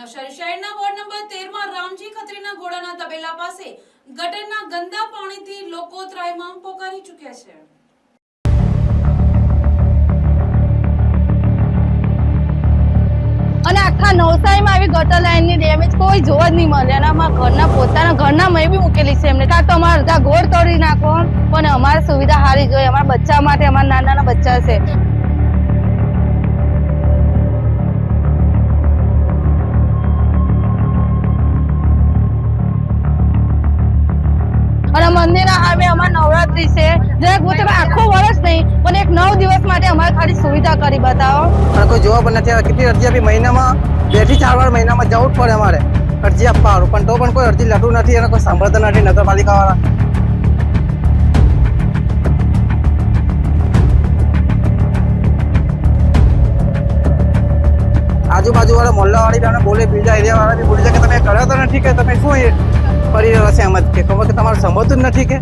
નવસારી શહેરના ward number તેરમાં રામજી ખત્રીના ઘોડાના તબેલા પાસે ગટરના ગંદા પાણીથી લોકો ત્રાહિમામ પોકારી ચૂક્યા છે. અને આખા નવસારીમાં આવી ગટર લાઈનની ડેમેજ કોઈ જોવા જ નહીં મળે. અને અમારા ઘરના પોતાના ઘરના મેં બી મૂકેલી છે એમને. કાં તો અમારા અડધા ગોળ તોડી નાખો, પણ અમારે સુવિધા સારી જોઈએ. અમારા બચ્ચા માટે અમારા નાના નાના બચ્ચા છે. જરાક વર્ષ નહીં, પણ એક નવ દિવસ માટે અમારે ખાલી સુવિધા કરી બતાવો. અને કોઈ જોવા પણ નથી આવે. કેટલી અરજી આપી? મહિનામાં બે ચાર વાર મહિનામાં જવું જ પડે અમારે. અરજી આપવા પણ તો પણ કોઈ અરજી લખતું નથી અને કોઈ સાંભળતા નથી નગરપાલિકા વાળા આજુબાજુ વાળા મોલ્લા વાળી બોલે, બીજા એરિયા વાળા બી બોલે છે કે તમે કર્યો તો નથી કે તમે શું કરી રહ્યા છે એમ જ કે. ખબર કે તમારે જ નથી કે.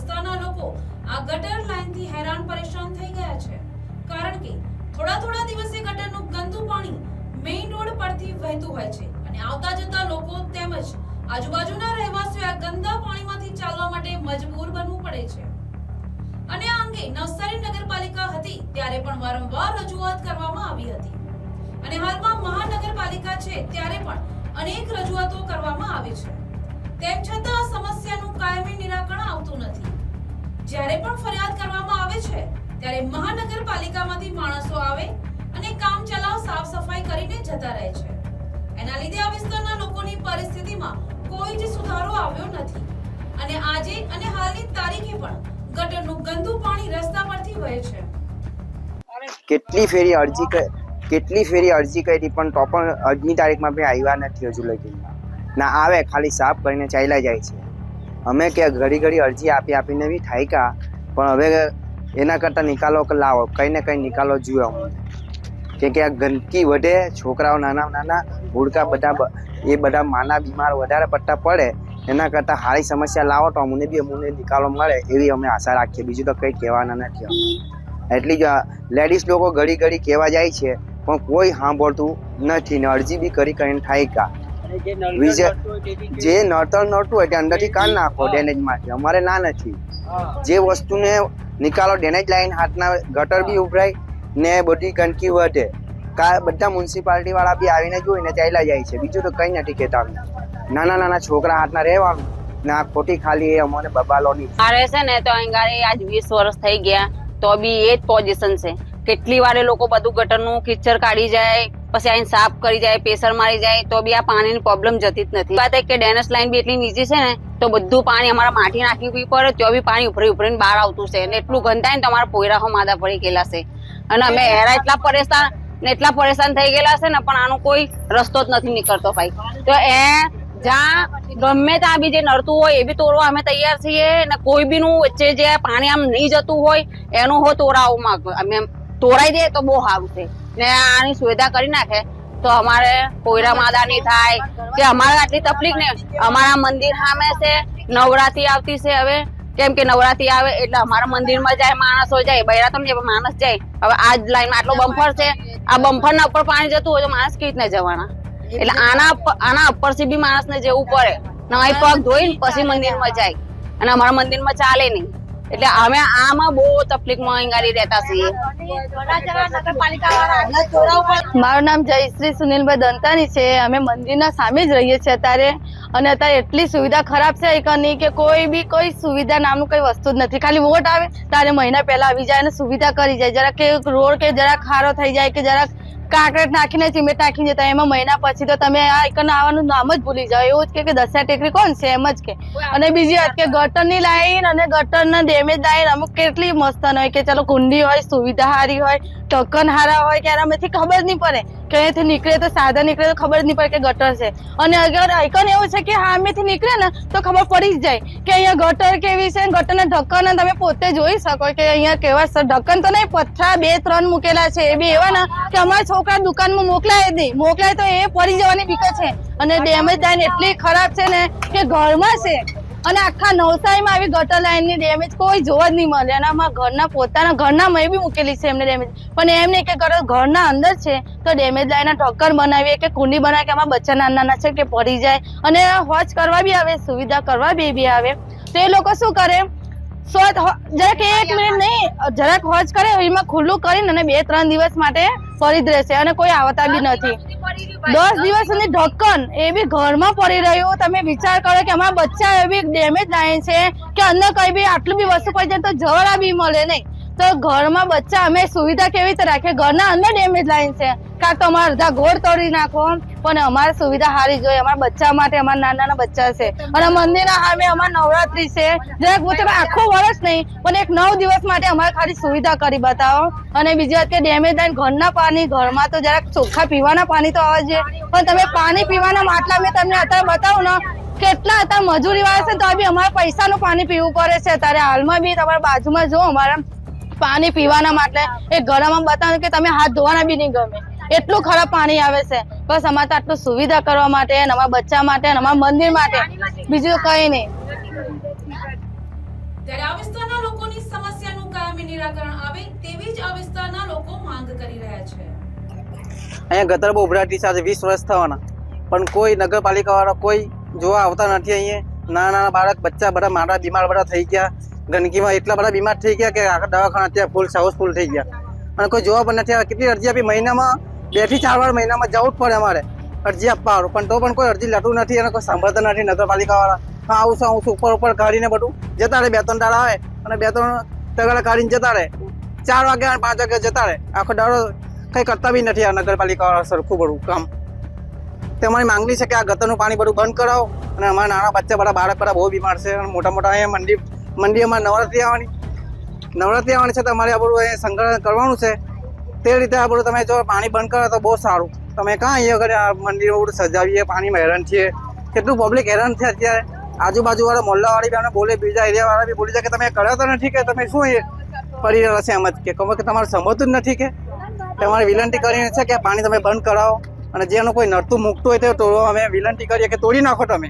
વિસ્તારના લોકો આ ગટર લાઈનથી હેરાન પરેશાન થઈ ગયા છે. કારણ કે થોડા થોડા દિવસે ગટરનું ગંદુ પાણી મેઇન રોડ પરથી વહેતું હોય છે અને આવતા જતા લોકો તેમજ આજુબાજુના રહેવાસીઓ આ ગંદા પાણીમાંથી ચાલવા માટે મજબૂર બનવું પડે છે. અને આ અંગે નવસારી નગરપાલિકા હતી ત્યારે પણ વારંવાર રજૂઆત કરવામાં આવી હતી. અને હાલમાં મહાનગરપાલિકા છે ત્યારે પણ અનેક રજૂઆતો કરવામાં આવી છે. તેમ છતાં સમસ્યાનું કાયમી મહાનગરપાલિકામાંથી માણસો આવે અને કામ ચલાવ, સાફ સફાઈ કરીને જતા રહે છે. એના લીધે આ વિસ્તારના લોકોની પરિસ્થિતિમાં કોઈ જ સુધારો આવ્યો નથી. અને આજે અને હાલની તારીખે પણ ગટરનું ગંદુ પાણી રસ્તા પરથી વહે છે. કેટલી ફેરી અરજી કેટલી ફેરી અરજી કરી પણ તો પણ આજની તારીખમાં બી આવ્યા નથી હજુ લગીમાં ના આવે, ખાલી સાફ કરીને ચાલ્યા જાય છે. અમે કે ઘડી ઘડી અરજી આપી આપીને બી થાય કા પણ હવે એના કરતાં નિકાલો લાવો, કંઈ ને કંઈ નિકાલો જોઈએ અમને કે આ ગંદકી વધે, છોકરાઓ નાના નાના, ભૂડકા બધા એ બધા માના બીમાર વધારે પડતા પડે, એના કરતાં સારી સમસ્યા લાવો તો અમને બી અમને નિકાલો મળે, એવી અમે આશા રાખીએ. બીજું તો કંઈ કહેવાના નથી એટલી જ લેડીઝ લોકો ઘડી ઘડી કહેવા જાય છે, પણ કોઈ સાંભળતું નથી ને અરજી બી કરી કરીને થાય કા? જે નડતર નડતું હોય તે અંદરથી કાઢ નાખો ડેનેજ માટે. અમારે ના નથી. જે વસ્તુને નિકાલો ડેનેજ લાઈન હાથના ગટર બી ઉભરાય ને બધી ગંદકી વધે. કા બધા મ્યુનિસિપાલિટી વાળા બી આવીને જોઈને ચાલ્યા જાય છે. બીજું તો કંઈ નથી કહેતા નાના નાના છોકરા હાથના રહેવાનું ને આ ખોટી ખાલી એ અમને બબાલોની મારે છે ને તો અહીંયા આજ વીસ વર્ષ થઈ ગયા. તો બી એ જ પોઝિશન છે. કેટલી વાર એ લોકો બધું ગટરનું કિચર કાઢી જાય પછી આઈને સાફ કરી જાય પ્રેશર મારી જાય તો બી આ પાણીની પ્રોબ્લેમ જતી જ નથી. વાત એ કે ડેનેસ લાઈન બી એટલી નીચી છે ને તો બધું પાણી અમારા માટી નાખી પડે તો બી પાણી ઉભરી ઉભરીને બહાર આવતું છે. અને એટલું ગંધાય ને તો અમારા પોયરાહો માદા પડી ગયેલા છે. અને અમે હેરા એટલા પરેશાન ને એટલા પરેશાન થઈ ગયેલા છે ને પણ આનો કોઈ રસ્તો જ નથી નીકળતો ભાઈ. તો એ જ્યાં ગમે ત્યાં બી જે નડતું હોય એ બી તોડવા અમે તૈયાર છીએ ને કોઈ બી નું વચ્ચે જે પાણી આમ નહીં જતું હોય એનું હો તોડાવું માંગ અમે તોડાઈ દે તો બહુ સારું છે. ને આની સુવિધા કરી નાખે, તો અમારે કોયરા માદા નહીં થાય કે અમારે આટલી તકલીફ ને અમારા મંદિર સામે છે, નવરાત્રી આવતી છે હવે. કેમ કે નવરાત્રી આવે એટલે અમારા મંદિરમાં જાય, માણસો જાય બૈરા તો માણસ જાય. હવે આ જ લાઈનમાં આટલો બમ્ફર છે, આ બમ્ફર ના ઉપર પાણી જતું હોય તો માણસ કેવી રીતના જવાના? એટલે આના આના ઉપરથી બી માણસને જવું પડે. નવાઈ પગ ધોઈને પછી મંદિરમાં જાય. અને અમારા મંદિરમાં ચાલે નહીં. એટલે અમે આમાં બહુ તકલીફમાં અંગારી રહેતા છીએ. મારું નામ જયશ્રી સુનિલભાઈ દંતાની છે. અમે મંદિરના સામે જ રહીએ છીએ અત્યારે. અને અત્યારે એટલી સુવિધા ખરાબ છે નહીં કે કોઈ બી કોઈ સુવિધા નામનું કઈ વસ્તુ જ નથી. ખાલી વોટ આવે, તારે મહિના પહેલા આવી જાય અને સુવિધા કરી જાય. જરાક કે રોડ કે જરાક ખારો થઈ જાય કે જરાક કાંકરેટ નાખીને સિમેન્ટ નાખીને જતા. એમાં મહિના પછી તો તમે આ એકન આવવાનું નામ જ ભૂલી જાઓ. એવું જ કે દસિયા ટેકરી કોણ છે? એમ જ કે. અને બીજી વાત કે ગટરની લાઈન અને ગટરના ડેમેજ લાઈન અમુક કેટલી મસ્ત હોય કે ચલો કુંડી હોય સુવિધા સારી હોય ટોકન હારા હોય કે એનામાંથી ખબર નહીં પડે કે અહીંયાથી નીકળે તો સાદા નીકળે તો ખબર નહીં પડે કે ગટર છે. અને અગર આઈકન એવું છે કે હા અમેથી નીકળે ને તો ખબર પડી જ જાય કે અહીંયા ગટર કેવી છે ગટરના ઢક્કન તમે પોતે જોઈ શકો કે અહીંયા કેવા છે. ઢક્કન તો નહીં પથ્થરા બે ત્રણ મૂકેલા છે. એ બી એવા ના કે અમારા છોકરા દુકાનમાં મોકલાય જ નહીં. મોકલાય તો એ પડી જવાની બીક છે. અને ડેમેજ લાઈન એટલી ખરાબ છે ને કે ઘરમાં છે. અને આખા નવસારીમાં આવી ગટર લાઈનની ડેમેજ કોઈ જોવા જ નહીં મળે. અને આમાં ઘરના પોતાના ઘરના મેં બી મૂકેલી છે એમને ડેમેજ પણ એમ નહીં કે ઘર- ઘરના અંદર છે તો ડેમેજ લાઈનના ઢક્કર બનાવીએ કે કુંડી બનાવીએ કે આમાં બચ્ચા નાના નાના છે કે પડી જાય. અને હોજ કરવા બી આવે સુવિધા કરવા બી બી આવે. તો એ લોકો શું કરે? જરાક એક મિનિટ નહીં જરાક હોજ કરે એમાં ખુલ્લું કરીને અને બે ત્રણ દિવસ માટે ફરી જ રહેશે. અને કોઈ આવતા બી નથી. દસ દિવસ સુધી ઢક્કન. એ બી ઘરમાં પડી રહ્યું. તમે વિચાર કરો કે અમારા બચ્ચા એવી ડેમેજ લાઈન છે કે અંદર કઈ બી આટલું બી વસ્તુ પડી જાય તો જવરા બી મળે નહીં. તો ઘરમાં બચ્ચા અમે સુવિધા કેવી રીતે રાખીએ? ઘરના અંદર ડેમેજ લાઈન છે. કાંક તો અમારા અડધા ગોળ તોડી નાખો પણ અમારે સુવિધા સારી જોઈએ. અમારા બચ્ચા માટે અમારા નાના નાના બચ્ચા છે. અને મંદિરના સામે અમારા નવરાત્રી છે. જરાક પૂછે આખું વર્ષ નહીં, પણ એક નવ દિવસ માટે અમારે ખાલી સુવિધા કરી બતાવો. અને બીજી વાત કે ડેમેજ થાય ઘરના પાણી, ઘરમાં તો જરાક ચોખ્ખા પીવાના પાણી તો આવે છે પણ તમે પાણી પીવાના માટલા મેં તમને અત્યારે બતાવું ને, કેટલા અત્યારે મજૂરી વાળા છે તો બી અમારે પૈસાનું પાણી પીવું પડે છે. અત્યારે હાલમાં બી તમારા બાજુમાં જો અમારા પાણી પીવાના માટે એ ગળામાં બતાવો કે તમે હાથ ધોવાના બી નહીં ગમે. એટલું ખરાબ પાણી આવે છે. બસ અમારે તો આટલું સુવિધા કરવા માટે નવા અમારા બચ્ચા માટે નવા અમારા મંદિર માટે. બીજું કઈ નહીં. ત્યારે આ વિસ્તારના લોકોની સમસ્યાનું કાયમી નિરાકરણ આવે તેવી જ આ વિસ્તારના લોકો માંગ કરી રહ્યા છે. અહીંયા ગટર બહુ ઉભરાટી સાથે વીસ વર્ષ થવાના. પણ કોઈ નગરપાલિકાવાળા કોઈ જોવા આવતા નથી અહીંયા. નાના નાના બાળક બચ્ચા બધા મારા બીમાર બધા થઈ ગયા. ગંદકીમાં એટલા બધા બીમાર થઈ ગયા કે આખા દવાખાના અત્યારે ફૂલ હાઉસફુલ થઈ ગયા. અને કોઈ જોવા પણ નથી આવ્યા. કેટલી અરજી આપી? મહિનામાં બેથી ચાર વાર મહિનામાં જવું જ પડે અમારે. અરજી આપવા વાળું પણ તો પણ કોઈ અરજી લેતું નથી અને કોઈ સાંભળતા નથી નગરપાલિકા વાળા હા, આવું છું આવું છું, ઉપર ઉપર કાઢીને બધું જતા રહે. બે ત્રણ દાડા આવે અને બે ત્રણ તગાડા કાઢીને જતા રહે. ચાર વાગે અને પાંચ વાગે જતા રહે. આખો દાડો કંઈ કરતા બી નથી આ નગરપાલિકા વાળા સરખું બધું કામ. તે અમારી માંગણી છે કે આ ગતરનું પાણી બધું બંધ કરાવો અને અમારા નાના બચ્ચા બધા બાળક બધા બહુ બીમાર છે અને મોટા મોટા અહીંયા મંડી મંડી અમારે નવરાત્રી આવવાની. નવરાત્રી આવવાની છે તો અમારે આ બધું અહીંયા સંગ્રહ કરવાનું છે. તે રીતે આપણે તમે જો પાણી બંધ કરો તો બહુ સારું. તમે કાં અહીંયા આગળ આ મંદિર સજાવીએ પાણીમાં હેરાન છીએ. કેટલું પબ્લિક હેરાન છે અત્યારે. આજુબાજુવાળા મોલ્લાવાળી બી બોલે, બીજા એરિયાવાળા બી બોલી જાય કે તમે કર્યો તો નથી કે તમે શું એ પડી રહ્યા છે એમ જ કે. કહો કે તમારે સમજતું જ નથી કે. તમારે વિનંતી કરીને છે કે પાણી તમે બંધ કરાવો. અને જેનું કોઈ નડતું મૂકતું હોય તો તોડો. અમે વિનંતી કરીએ કે તોડી નાખો તમે.